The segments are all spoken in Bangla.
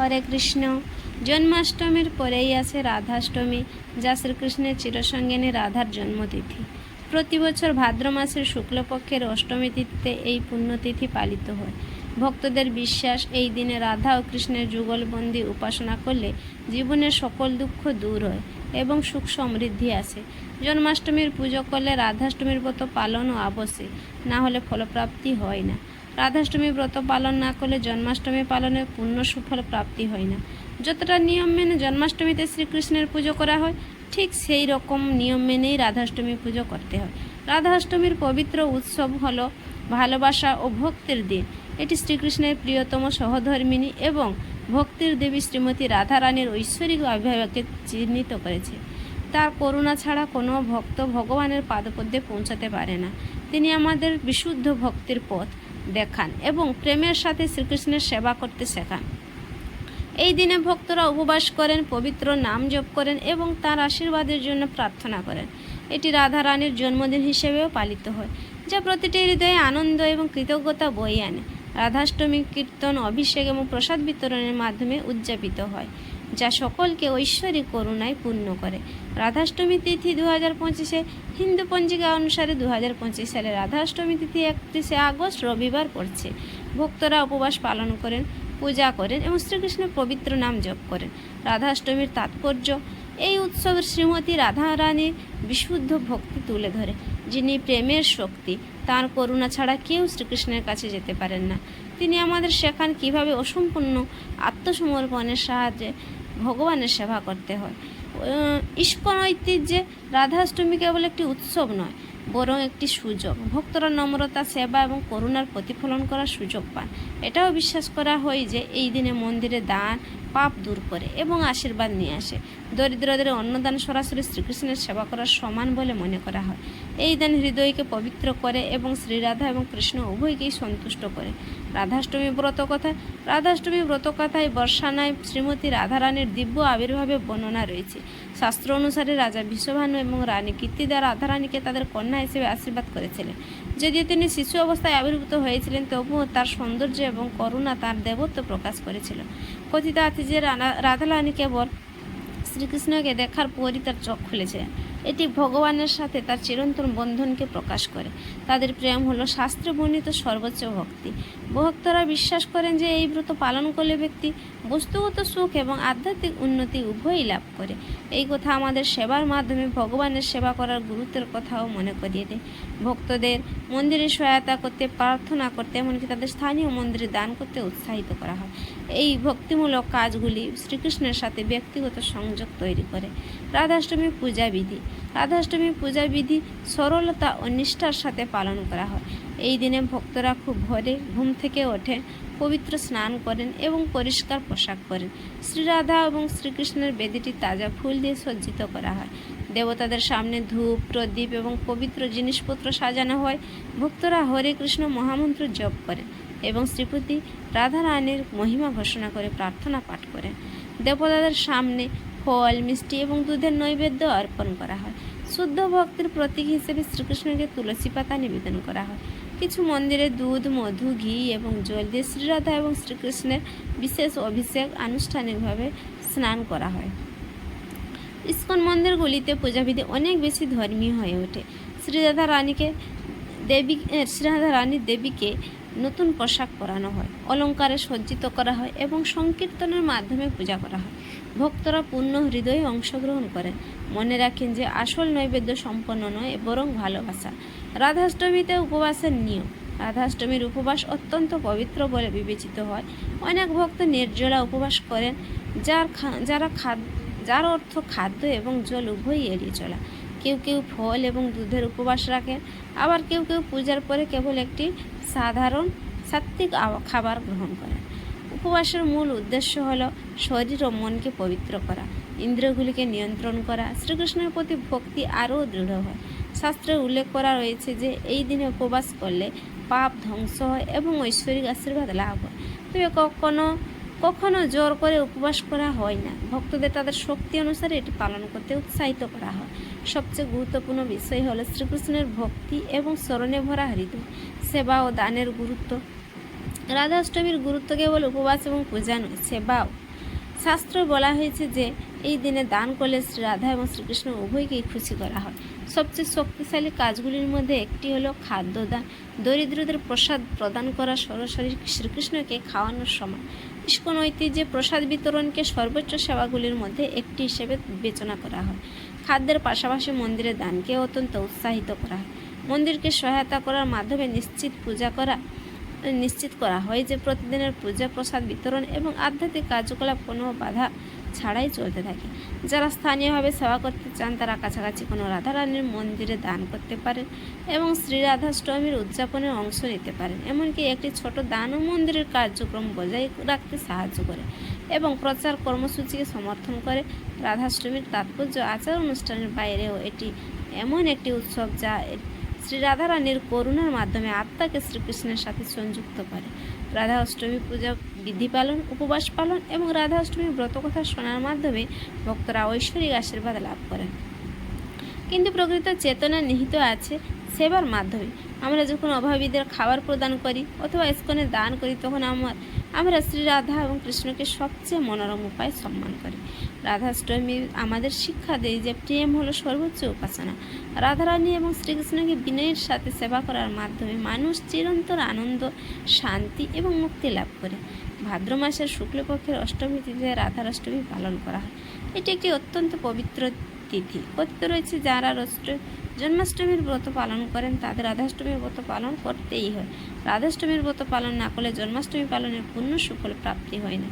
হরে কৃষ্ণ। জন্মাষ্টমীর পরেই আসে রাধাষ্টমী, যা শ্রীকৃষ্ণের চিরসঙ্গিনী রাধার জন্মতিথি। প্রতি বছর ভাদ্র মাসের শুক্লপক্ষের অষ্টমী তিথিতে এই পুণ্যতিথি পালিত হয়। ভক্তদের বিশ্বাস, এই দিনে রাধা ও কৃষ্ণের যুগলবন্দি উপাসনা করলে জীবনের সকল দুঃখ দূর হয় এবং সুখ সমৃদ্ধি আসে। জন্মাষ্টমীর পুজো করলে রাধাষ্টমীর ব্রত পালনও আবশ্যক না হলে ফলপ্রাপ্তি হয় না। রাধাষ্টমী ব্রত পালন না করলে জন্মাষ্টমী পালনে পূর্ণ সুফল প্রাপ্তি হয় না। যতটা নিয়ম মেনে জন্মাষ্টমীতে শ্রীকৃষ্ণের পুজো করা হয়, ঠিক সেই রকম নিয়ম মেনেই রাধাষ্টমী পুজো করতে হয়। রাধাষ্টমীর পবিত্র উৎসব হল ভালোবাসা ও ভক্তির দিন। এটি শ্রীকৃষ্ণের প্রিয়তম সহধর্মিণী এবং ভক্তির দেবী শ্রীমতী রাধারানীর ঐশ্বরিক আবির্ভাবকে চিহ্নিত করেছে। তার করুণা ছাড়া কোনো ভক্ত ভগবানের পাদপদ্মে পৌঁছাতে পারে না। তিনি আমাদের বিশুদ্ধ ভক্তির পথ। দেখান এবং প্রেমের সাথে শ্রীকৃষ্ণের সেবা করতে শেখান। এই দিনে ভক্তরা উপবাস করেন, পবিত্র নাম জপ করেন এবং তার আশীর্বাদের জন্য প্রার্থনা করেন। এটি রাধা রানীর জন্মদিন হিসেবেও পালিত হয়, যা প্রতিটি হৃদয়ে আনন্দ এবং কৃতজ্ঞতা বয়ে আনে। রাধাষ্টমী কীর্তন, অভিষেক এবং প্রসাদ বিতরণের মাধ্যমে উদযাপিত হয়। যা সকলকে ঐশ্বরিক করুণায় পূর্ণ করে। রাধাষ্টমী তিথি দু হাজার পঁচিশে হিন্দু পঞ্জিকা অনুসারে দু হাজার পঁচিশ সালে রাধাষ্টমী তিথি একত্রিশে আগস্ট রবিবার পড়ছে। ভক্তরা উপবাস পালন করেন, পূজা করেন এবং শ্রীকৃষ্ণের পবিত্র নাম জপ করেন। রাধাষ্টমীর তাৎপর্য, এই উৎসবের শ্রীমতী রাধা রানীর বিশুদ্ধ ভক্তি তুলে ধরে, যিনি প্রেমের শক্তি, তার করুণা ছাড়া কেউ শ্রীকৃষ্ণের কাছে যেতে পারেন না। তিনি আমাদের শেখান কীভাবে অসম্পূর্ণ আত্মসমর্পণের সাহায্যে ভগবানের সেবা করতে হয়। ইস্কন ঐতিহ্যে রাধাষ্টমী কেবল একটি উৎসব নয়, বরং একটি সুযোগ। ভক্তরা নম্রতা, সেবা এবং করুণার প্রতিফলন করার সুযোগ পান। এটাও বিশ্বাস করা হয় যে এই দিনে মন্দিরে দান, পাপ দূর করে এবং আশীর্বাদ নিয়ে আসে। দরিদ্রদের অন্নদান সরাসরি শ্রীকৃষ্ণের সেবা করার সমান বলে মনে করা হয়। এই দান হৃদয়কে পবিত্র করে এবং শ্রীরাধা এবং কৃষ্ণ উভয়কেই সন্তুষ্ট করে। রাধাষ্টমী ব্রত কথা রাধাষ্টমী ব্রত কথায় বর্ষানায় শ্রীমতী রাধারানীর দিব্য আবির্ভাবে বর্ণনা রয়েছে। শাস্ত্র অনুসারে রাজা বিশ্বভানু এবং রানী কীর্তিদা রাধারানীকে তাদের কন্যা হিসেবে আশীর্বাদ করেছিলেন। যদিও তিনি শিশু অবস্থায় আবির্ভূত হয়েছিলেন, তবুও তার সৌন্দর্য এবং করুণা তার দেবত্ব প্রকাশ করেছিল। কথিত আছে যে রানা- রাধারানী কেবল শ্রীকৃষ্ণকে দেখার পরই তার চোখ খুলেছিলেন। এটি ভগবানের সাথে তার চিরন্তন বন্ধনকে প্রকাশ করে। তাদের প্রেম হলো শাস্ত্রে বর্ণিত সর্বোচ্চ ভক্তি। ভক্তরা বিশ্বাস করেন যে এই ব্রত পালন করলে ব্যক্তি বস্তুগত সুখ এবং আধ্যাত্মিক উন্নতি উভয়ই লাভ করে। এই কথা আমাদের সেবার মাধ্যমে ভগবানের সেবা করার গুরুত্বের কথাও মনে করিয়ে দেয়। ভক্তদের মন্দিরে সহায়তা করতে, প্রার্থনা করতে, এমনকি তাদের স্থানীয় মন্দিরে দান করতে উৎসাহিত করা হয়। এই ভক্তিমূলক কাজগুলি শ্রীকৃষ্ণের সাথে ব্যক্তিগত সংযোগ তৈরি করে। রাধাষ্টমী পূজা বিধি। রাধাষ্টমী পূজা বিধি সরলতা ও নিষ্ঠার সাথে পালন করা হয়। এই দিনে ভক্তরা খুব ভোরে ঘুম থেকে ওঠেন পবিত্র স্নান করেন এবং পরিষ্কার পোশাক পরেন। শ্রীরাধা এবং শ্রীকৃষ্ণের বেদিটি তাজা ফুল দিয়ে সজ্জিত করা হয়। দেবতাদের সামনে ধূপ, প্রদীপ এবং পবিত্র জিনিসপত্র সাজানো হয়। ভক্তরা হরে কৃষ্ণ মহামন্ত্র জপ করেন এবং শ্রীপতি রাধা রানীর মহিমা ঘোষণা করে প্রার্থনা পাঠ করেন। দেবতাদের সামনে ফল, মিষ্টি এবং দুধের নৈবেদ্য অর্পণ করা হয়। শুদ্ধ ভক্তির প্রতীক হিসেবে শ্রীকৃষ্ণকে তুলসী পাতা নিবেদন করা হয়। কিছু মন্দিরে দুধ, মধু, ঘি এবং জল দিয়ে শ্রীরাধা এবং শ্রীকৃষ্ণের বিশেষ অভিষেক আনুষ্ঠানিকভাবে স্নান করা হয়। ইস্কন মন্দিরগুলিতে পূজাবিধি অনেক বেশি ধর্মীয় হয়ে ওঠে। শ্রীরাধা রানীকে দেবী শ্রীরাধা রানীর দেবীকে নতুন পোশাক পরানো হয়, অলঙ্কারে সজ্জিত করা হয় এবং সংকীর্তনের মাধ্যমে পূজা করা হয়। ভক্তরা পূর্ণ হৃদয়ে অংশগ্রহণ করেন। মনে রাখেন যে আসল নৈবেদ্য সম্পন্ন নয়, বরং ভালোবাসা। রাধাষ্টমীতে উপবাসের নিয়ম। রাধাষ্টমীর উপবাস অত্যন্ত পবিত্র বলে বিবেচিত হয়। অনেক ভক্ত নির্জলা উপবাস করেন, যার যারা খাদ্য যার অর্থ খাদ্য এবং জল উভয়ই এড়িয়ে চলা। কেউ কেউ ফল এবং দুধের উপবাস রাখেন, আবার কেউ কেউ পূজার পরে কেবল একটি সাধারণ সাত্ত্বিক খাবার গ্রহণ করেন উপবাসের মূল উদ্দেশ্য হলো শরীর ও মনকে পবিত্র করা ইন্দ্রগুলিকে নিয়ন্ত্রণ করা। শ্রীকৃষ্ণের প্রতি ভক্তি আরও দৃঢ় হয়। শাস্ত্রে উল্লেখ করা রয়েছে যে, এই দিনে উপবাস করলে পাপ ধ্বংস হয় এবং ঐশ্বরিক আশীর্বাদ লাভ হয়। তবে কখনো কখনো জোর করে উপবাস করা হয় না। ভক্তদের তাদের শক্তি অনুসারে এটি পালন করতে উৎসাহিত করা হয়। সবচেয়ে গুরুত্বপূর্ণ বিষয় হলো শ্রীকৃষ্ণের ভক্তি এবং স্মরণে ভরা হৃদয়। সেবা ও দানের গুরুত্ব। রাধাষ্টমীর গুরুত্ব কেবল উপবাস এবং পূজা নয়, সেবাও। শাস্ত্র বলা হয়েছে যে, এই দিনে দান করলে শ্রী রাধা এবং শ্রীকৃষ্ণ উভয়কেই খুশি করা হয়। সবচেয়ে শক্তিশালী কাজগুলির মধ্যে একটি হলো খাদ্যদান। দরিদ্রদের প্রসাদ প্রদান করা সরাসরি শ্রীকৃষ্ণকে খাওয়ানোর সময়। ইস্কন ঐতিহ্যে প্রসাদ বিতরণকে সর্বোচ্চ সেবাগুলির মধ্যে একটি হিসেবে বিবেচনা করা হয়। খাদ্যের পাশাপাশি মন্দিরে দানকে অত্যন্ত উৎসাহিত করা হয়। মন্দিরকে সহায়তা করার মাধ্যমে নিশ্চিত পূজা করা, নিশ্চিত করা হয় যে প্রতিদিনের পূজা প্রসাদ বিতরণ এবং আধ্যাত্মিক কার্যকলাপ কোনো বাধা ছাড়াই চলতে থাকে। যারা স্থানীয়ভাবে সেবা করতে চান, তারা কাছাকাছি কোনো রাধারানীর মন্দিরে দান করতে পারেন এবং শ্রী রাধাষ্টমীর উদযাপনে অংশ নিতে পারেন। এমনকি একটি ছোট দানও মন্দিরের কার্যক্রম বজায় রাখতে সাহায্য করে এবং প্রচার কর্মসূচিকে সমর্থন করে। রাধাষ্টমীর তাৎপর্য আচার অনুষ্ঠানের বাইরেও এটি এমন একটি উৎসব যা শ্রী রাধারানীর করুণার মাধ্যমে আত্মাকে শ্রীকৃষ্ণের সাথে সংযুক্ত করে। রাধা অষ্টমী পূজা, বিধি পালন, উপবাস পালন এবং রাধা অষ্টমীর ব্রতকথা শোনার মাধ্যমে ভক্তরা ঐশ্বরিক আশীর্বাদ লাভ করেন। কিন্তু প্রকৃত চেতনা নিহিত আছে সেবার মাধ্যমে। আমরা যখন অভাবীদের খাবার প্রদান করি অথবা ইস্কনে দান করি, তখন আমার আমরা শ্রী রাধা এবং কৃষ্ণকে সবচেয়ে মনোরম উপায় সম্মান করি। রাধাষ্টমী আমাদের শিক্ষা দেয় যে প্রেম হলো সর্বোচ্চ উপাসনা। রাধারানী এবং শ্রীকৃষ্ণকে বিনয়ের সাথে সেবা করার মাধ্যমে মানুষ চিরন্তর আনন্দ, শান্তি এবং মুক্তি লাভ করে। ভাদ্র মাসের শুক্লপক্ষের অষ্টমী তিথিতে রাধারাষ্টমী পালন করা হয়। এটি একটি অত্যন্ত পবিত্র তিথি। কথিত রয়েছে যারা রষ্ট জন্মাষ্টমীর ব্রত পালন করেন, তাদের রাধাষ্টমীর ব্রত পালন করতেই হয়। রাধাষ্টমীর ব্রত পালন না করলে জন্মাষ্টমী পালনের পূর্ণ সুফল প্রাপ্তি হয় না।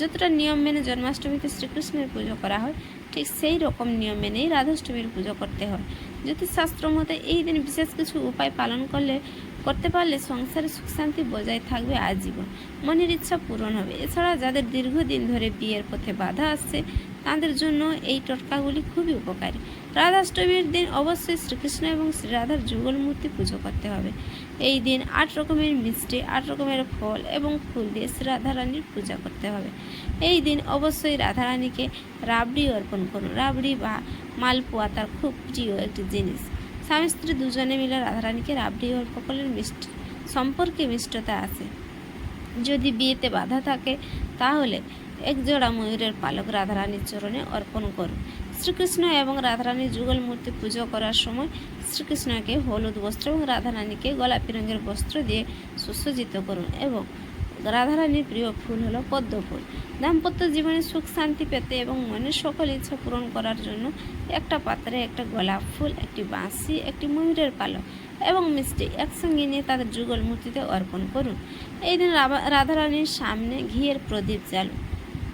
যতটা নিয়ম মেনে জন্মাষ্টমীতে শ্রীকৃষ্ণের পুজো করা হয়, ঠিক সেই রকম নিয়ম মেনেই রাধাষ্টমীর পুজো করতে হয়। জ্যোতিষশাস্ত্র মতে এই দিন বিশেষ কিছু উপায় পালন করলে, করতে পারলে সংসারে সুখ শান্তি বজায় থাকবে আজীবন। মনের ইচ্ছা পূরণ হবে। এছাড়া যাদের দীর্ঘদিন ধরে বিয়ের পথে বাধা আসছে তাদের জন্য এই টোটকাগুলি খুবই উপকারী। রাধাষ্টমীর দিন অবশ্যই শ্রীকৃষ্ণ এবং শ্রীরাধার যুগল মূর্তি পুজো করতে হবে। এই দিন আট রকমের মিষ্টি, আট রকমের ফল এবং ফুল দিয়ে শ্রীরাধারানীর পূজা করতে হবে। এই দিন অবশ্যই রাধারানীকে রাবড়ি অর্পণ করুন। রাবড়ি বা মালপোয়া তার খুব প্রিয় একটি জিনিস। স্বামী স্ত্রী দুজনে মিলে রাধারানীকে রাবড়ি অর্পণ করলে মিষ্টি, সম্পর্কে মিষ্টতা আছে। যদি বিয়েতে বাধা থাকে, তাহলে একজোড়া ময়ূরের পালক রাধারানীর চরণে অর্পণ করুন। শ্রীকৃষ্ণ এবং রাধারানীর যুগল মূর্তি পুজো করার সময় শ্রীকৃষ্ণকে হলুদ বস্ত্র এবং রাধারানীকে গোলাপি রঙের বস্ত্র দিয়ে সুসজ্জিত করুন এবং রাধারানীর প্রিয় ফুল হলো পদ্ম ফুল। দাম্পত্য জীবনে সুখ শান্তি পেতে এবং মনের সকল ইচ্ছা পূরণ করার জন্য একটা পাত্রে একটা গোলাপ ফুল, একটি বাঁশি, একটি ময়ূরের পালক এবং মিষ্টি একসঙ্গে নিয়ে তাদের যুগল মূর্তিতে অর্পণ করুন। এই দিন রাধারানীর সামনে ঘিয়ের প্রদীপ জ্বালুন।